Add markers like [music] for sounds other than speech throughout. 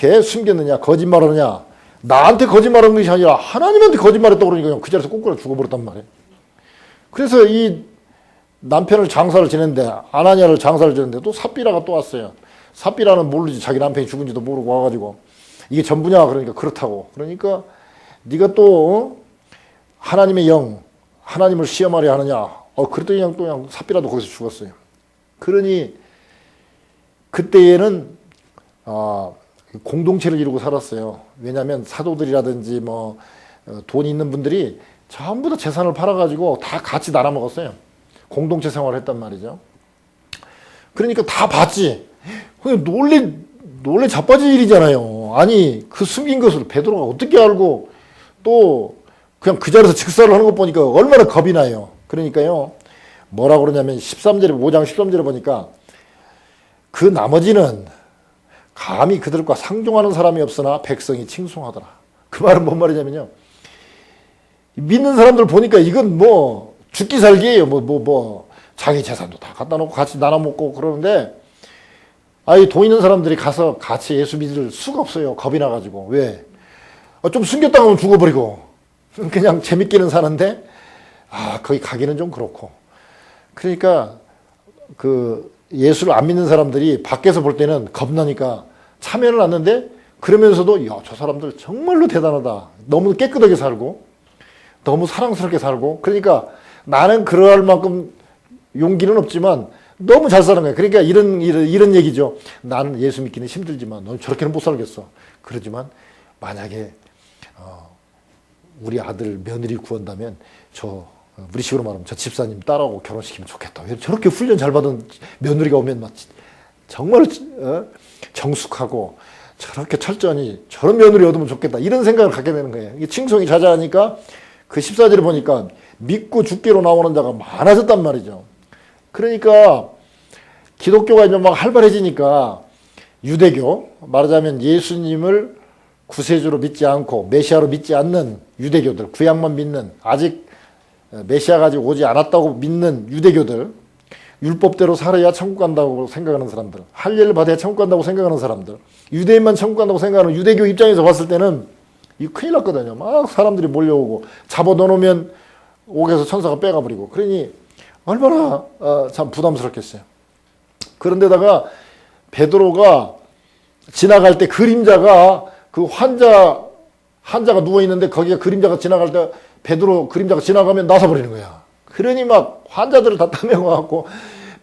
어떻게 숨겼느냐 거짓말하느냐 나한테 거짓말한 것이 아니라 하나님한테 거짓말했다고 그러니까 그 자리에서 ቁ꾸라 죽어버렸단 말이에요. 그래서 이 남편을 장사를 지냈는데 아나니아를 장사를 지냈는데 또 삽비라가 또 왔어요. 삽비라는 모르지 자기 남편이 죽은지도 모르고 와가지고 이게 전부냐 그러니까 그렇다고 그러니까 네가 또 어? 하나님의 영 하나님을 시험하려 하느냐 어 그랬더니 그냥 또 그냥 삽비라도 거기서 죽었어요. 그러니 그때에는 아, 공동체를 이루고 살았어요. 왜냐하면 사도들이라든지 뭐 어, 돈 있는 분들이 전부 다 재산을 팔아가지고 다 같이 나눠 먹었어요. 공동체 생활을 했단 말이죠. 그러니까 다 봤지. 그냥 놀래 놀래 자빠질 일이잖아요. 아니 그 숨긴 것을 베드로가 어떻게 알고 또 그냥 그 자리에서 직사를 하는 거 보니까 얼마나 겁이 나요. 그러니까요. 뭐라 그러냐면 13절에 5장 13절에 보니까 그 나머지는 감히 그들과 상종하는 사람이 없으나 백성이 칭송하더라. 그 말은 뭔 말이냐면요. 믿는 사람들 보니까 이건 뭐 죽기 살기예요. 뭐 뭐 뭐 자기 재산도 다 갖다 놓고 같이 나눠 먹고 그러는데 아이 돈 있는 사람들이 가서 같이 예수 믿을 수가 없어요. 겁이 나가지고 왜? 어, 좀 숨겼다가 하면 죽어버리고 [laughs] 그냥 재밌기는 사는데 아 거기 가기는 좀 그렇고 그러니까 그 예수를 안 믿는 사람들이 밖에서 볼 때는 겁나니까 참여는 않는데 그러면서도 야 저 사람들 정말로 대단하다. 너무 깨끗하게 살고 너무 사랑스럽게 살고 그러니까 나는 그럴 만큼 용기는 없지만 너무 잘 사는 거야. 그러니까 이런 이런, 이런 얘기죠. 나는 예수 믿기는 힘들지만 너는 저렇게는 못 살겠어. 그러지만 만약에 어, 우리 아들 며느리 구한다면 저 우리 식으로 말하면 저 집사님 딸하고 결혼시키면 좋겠다. 왜 저렇게 훈련 잘 받은 며느리가 오면 막 정말 어? 정숙하고 저렇게 철저하니 저런 며느리 얻으면 좋겠다. 이런 생각을 갖게 되는 거예요. 이게 칭송이 자자하니까 그 14절에 보니까 믿고 죽기로 나오는 자가 많아졌단 말이죠. 그러니까 기독교가 이제 막 활발해지니까 유대교, 말하자면 예수님을 구세주로 믿지 않고 메시아로 믿지 않는 유대교들, 구약만 믿는 아직 메시아가 아직 오지 않았다고 믿는 유대교들, 율법대로 살아야 천국 간다고 생각하는 사람들, 할례를 받아야 천국 간다고 생각하는 사람들, 유대인만 천국 간다고 생각하는 유대교 입장에서 봤을 때는 이 큰일 났거든요. 막 사람들이 몰려오고 잡아 넣어놓으면 옥에서 천사가 빼가버리고 그러니 얼마나 어, 참 부담스럽겠어요. 그런데다가 베드로가 지나갈 때 그림자가 그 환자 환자가 누워 있는데 거기에 그림자가 지나갈 때 베드로 그림자가 지나가면 나서버리는 거야. 그러니 막 환자들을 다 따매고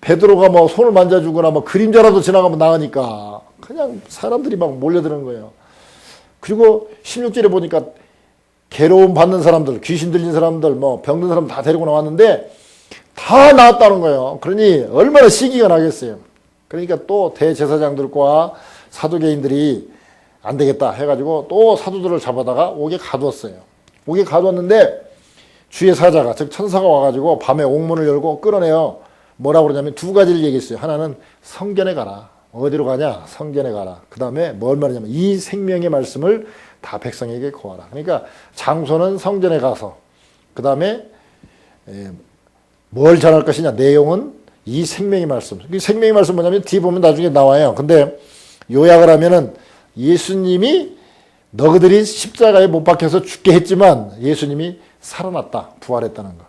베드로가 뭐 손을 만져주거나 뭐 그림자라도 지나가면 나가니까 그냥 사람들이 막 몰려드는 거예요. 그리고 16절에 보니까 괴로움 받는 사람들, 귀신 들린 사람들, 뭐 병든 사람 다 데리고 나왔는데 다 나왔다는 거예요. 그러니 얼마나 시기가 나겠어요. 그러니까 또 대제사장들과 사두개인들이 안 되겠다 해가지고 또 사도들을 잡아다가 옥에 가두었어요. 옥에 가두었는데 주의 사자가 즉 천사가 와가지고 밤에 옥문을 열고 끌어내요. 뭐라고 그러냐면 두 가지를 얘기했어요. 하나는 성전에 가라. 어디로 가냐? 성전에 가라. 그 다음에 뭘 말하냐면 이 생명의 말씀을 다 백성에게 고하라. 그러니까 장소는 성전에 가서 그 다음에 뭘 전할 것이냐? 내용은 이 생명의 말씀. 이 생명의 말씀 뭐냐면 뒤 보면 나중에 나와요. 근데 요약을 하면은 예수님이 너희들이 십자가에 못 박혀서 죽게 했지만 예수님이 살아났다. 부활했다는 거.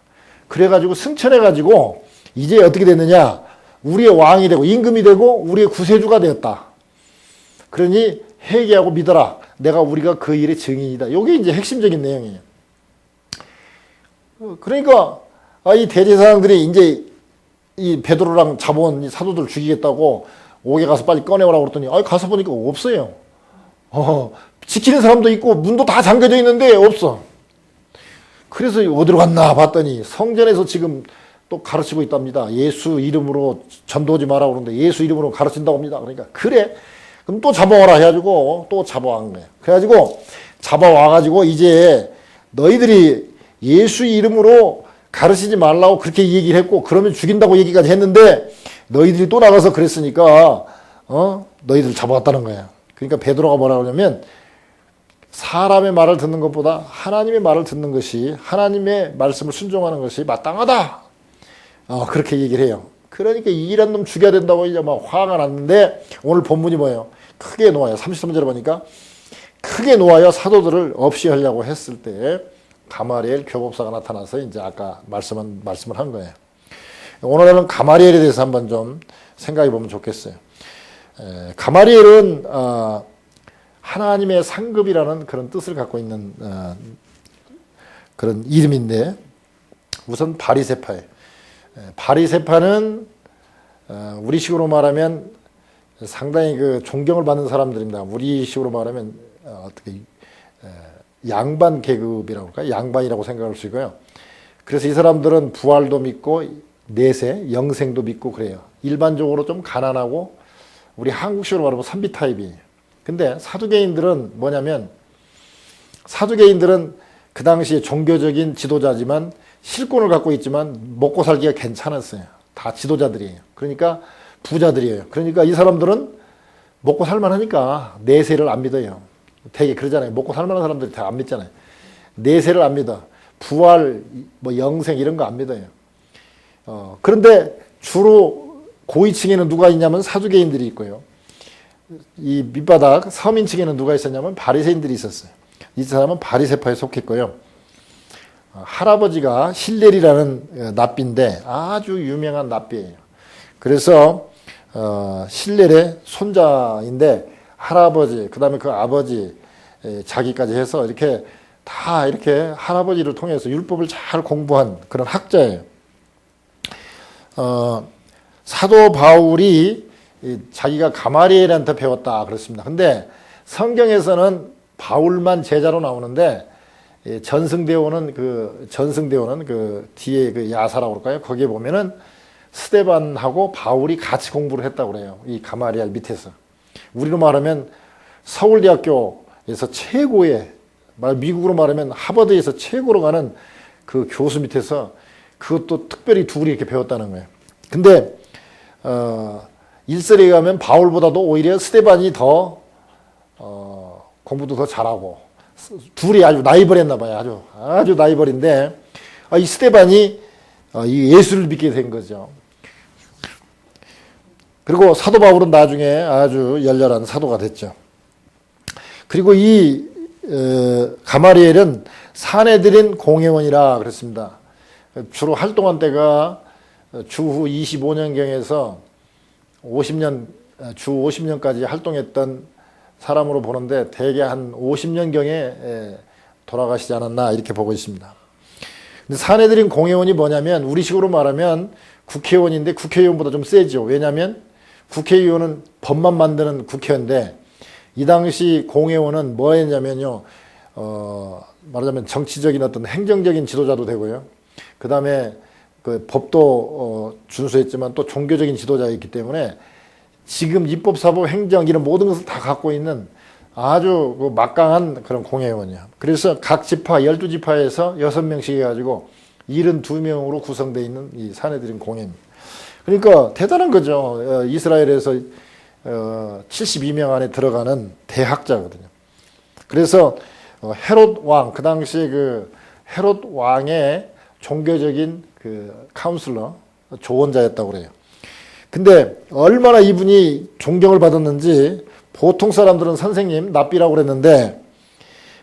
그래가지고 승천해가지고 이제 어떻게 됐느냐? 우리의 왕이 되고 임금이 되고 우리의 구세주가 되었다. 그러니 회개하고 믿어라. 내가 우리가 그 일의 증인이다. 이게 이제 핵심적인 내용이에요. 그러니까 아, 이 대제사장들이 이제 이 베드로랑 이 사도들 죽이겠다고 옥에 가서 빨리 꺼내오라고 그랬더니 아, 가서 보니까 없어요. 어, 지키는 사람도 있고 문도 다 잠겨져 있는데 없어. 그래서 어디로 갔나 봤더니 성전에서 지금 또 가르치고 있답니다. 예수 이름으로 전도하지 마라 그러는데 예수 이름으로 가르친다고 합니다. 그러니까 그래. 그럼 또 잡아와라 해가지고 또 잡아온 거예요. 그래가지고 잡아와가지고 이제 너희들이 예수 이름으로 가르치지 말라고 그렇게 얘기를 했고 그러면 죽인다고 얘기까지 했는데 너희들이 또 나가서 그랬으니까 어 너희들 잡아왔다는 거야. 그러니까 베드로가 뭐라 그러냐면 사람의 말을 듣는 것보다 하나님의 말을 듣는 것이 하나님의 말씀을 순종하는 것이 마땅하다. 어, 그렇게 얘기를 해요. 그러니까 이런 놈 죽여야 된다고 이제 막 화가 났는데 오늘 본문이 뭐예요? 크게 놓아요. 33절에 보니까 크게 놓아여 사도들을 없이 하려고 했을 때 가마리엘 교법사가 나타나서 이제 아까 말씀은 말씀을 한 거예요. 오늘은 가마리엘에 대해서 한번 좀 생각해 보면 좋겠어요. 에, 가마리엘은 어, 하나님의 상급이라는 그런 뜻을 갖고 있는 어, 그런 이름인데 우선 바리세파예요. 에, 바리세파는 어, 우리식으로 말하면 상당히 그 존경을 받는 사람들입니다. 우리식으로 말하면 어, 어떻게 에, 양반 계급이라고 할까요? 양반이라고 생각할 수 있고요. 그래서 이 사람들은 부활도 믿고 내세, 영생도 믿고 그래요. 일반적으로 좀 가난하고 우리 한국식으로 말하면 선비 타입이에요. 근데 사두개인들은 뭐냐면 사두개인들은 그 당시에 종교적인 지도자지만 실권을 갖고 있지만 먹고 살기가 괜찮았어요. 다 지도자들이에요. 그러니까 부자들이에요. 그러니까 이 사람들은 먹고 살만하니까 내세를 안 믿어요. 되게 그러잖아요. 먹고 살만한 사람들이 다 안 믿잖아요. 내세를 안 믿어. 부활, 뭐 영생 이런 거 안 믿어요. 어, 그런데 주로 고위층에는 누가 있냐면 사두개인들이 있고요. 이 밑바닥 서민 층에는 누가 있었냐면 바리새인들이 있었어요. 이 사람은 바리새파에 속했고요. 어, 할아버지가 실렐이라는 어, 납비인데 아주 유명한 납비예요. 그래서 어, 실렐의 손자인데 할아버지 그다음에 그 아버지 에, 자기까지 해서 이렇게 다 이렇게 할아버지를 통해서 율법을 잘 공부한 그런 학자예요. 어, 사도 바울이 이 자기가 가마리엘한테 배웠다 그렇습니다. 근데 성경에서는 바울만 제자로 나오는데 이 전승대오는 그 전승대오는 그 뒤에 그 야사라고 그럴까요? 거기에 보면은 스테반하고 바울이 같이 공부를 했다고 그래요. 이 가마리엘 밑에서. 우리로 말하면 서울대학교에서 최고의 말 미국으로 말하면 하버드에서 최고로 가는 그 교수 밑에서 그것도 특별히 둘이 이렇게 배웠다는 거예요. 근데 어, 일설에 가면 바울보다도 오히려 스테반이 더 어, 공부도 더 잘하고 둘이 아주 나이벌 했나 봐요. 아주 아주 나이벌인데 아, 이 스테반이 어, 이 예수를 믿게 된 거죠. 그리고 사도 바울은 나중에 아주 열렬한 사도가 됐죠. 그리고 이 어, 가마리엘은 사내들인 공회원이라 그랬습니다. 주로 활동한 때가 주후 25년경에서 50년 주 50년까지 활동했던 사람으로 보는데 대개 한 50년경에 돌아가시지 않았나 이렇게 보고 있습니다. 사내들인 공회원이 뭐냐면 우리식으로 말하면 국회의원인데 국회의원보다 좀 세죠. 왜냐하면 국회의원은 법만 만드는 국회인데 이 당시 공회원은 뭐 했냐면요. 어, 말하자면 정치적인 어떤 행정적인 지도자도 되고요. 그 다음에 그 법도 어, 준수했지만 또 종교적인 지도자였기 때문에 지금 입법, 사법, 행정 이런 모든 것을 다 갖고 있는 아주 그 막강한 그런 공회의원이야. 그래서 각 지파, 12지파에서 6명씩 해가지고 72명으로 구성되어 있는 이 사내들인 공회입니다. 그러니까 대단한 거죠. 어, 이스라엘에서 72명 안에 들어가는 대학자거든요. 그래서 어, 헤롯 왕, 그 당시에 그 헤롯 왕의 종교적인 그 카운슬러, 조언자였다고 그래요. 근데 얼마나 이분이 존경을 받았는지 보통 사람들은 선생님, 납비라고 그랬는데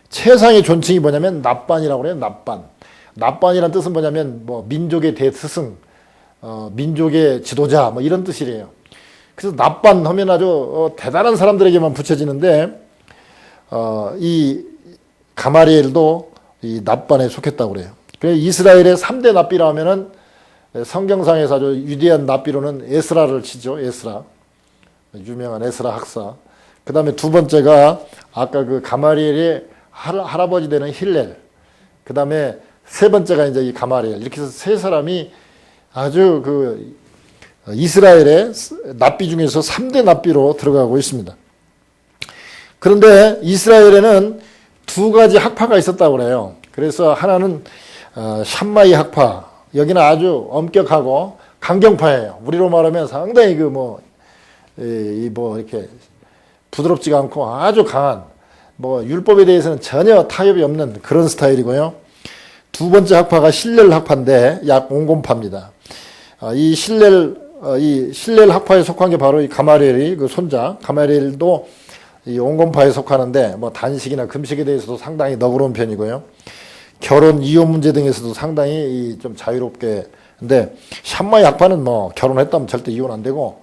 최상의 존칭이 뭐냐면 납반이라고 그래요. 납반. 납반이란 뜻은 뭐냐면 뭐 민족의 대스승, 어, 민족의 지도자 뭐 이런 뜻이래요. 그래서 납반 하면 아주 어, 대단한 사람들에게만 붙여지는데 어, 이 가마리엘도 이 납반에 속했다고 그래요. 이스라엘의 3대 납비라 하면은 성경상에서 아주 유대한 납비로는 에스라를 치죠. 에스라. 유명한 에스라 학사. 그 다음에 두 번째가 아까 그 가마리엘의 할아버지 되는 힐렐. 그 다음에 세 번째가 이제 이 가마리엘. 이렇게 해서 세 사람이 아주 그 이스라엘의 납비 중에서 3대 납비로 들어가고 있습니다. 그런데 이스라엘에는 두 가지 학파가 있었다고 그래요. 그래서 하나는 어, 샴마이 학파. 여기는 아주 엄격하고 강경파예요. 우리로 말하면 상당히 그 뭐, 이 뭐 이렇게 부드럽지가 않고 아주 강한 뭐 율법에 대해서는 전혀 타협이 없는 그런 스타일이고요. 두 번째 학파가 실렐 학파인데 약 온곰파입니다. 어, 이 실렐 어, 이 실렐 학파에 속한 게 바로 이 가마리엘이 그 손자 가마리엘도 이 온건파에 속하는데 뭐 단식이나 금식에 대해서도 상당히 너그러운 편이고요. 결혼 이혼 문제 등에서도 상당히 이좀 자유롭게. 근데 샴마 약파는 뭐 결혼했다면 절대 이혼 안 되고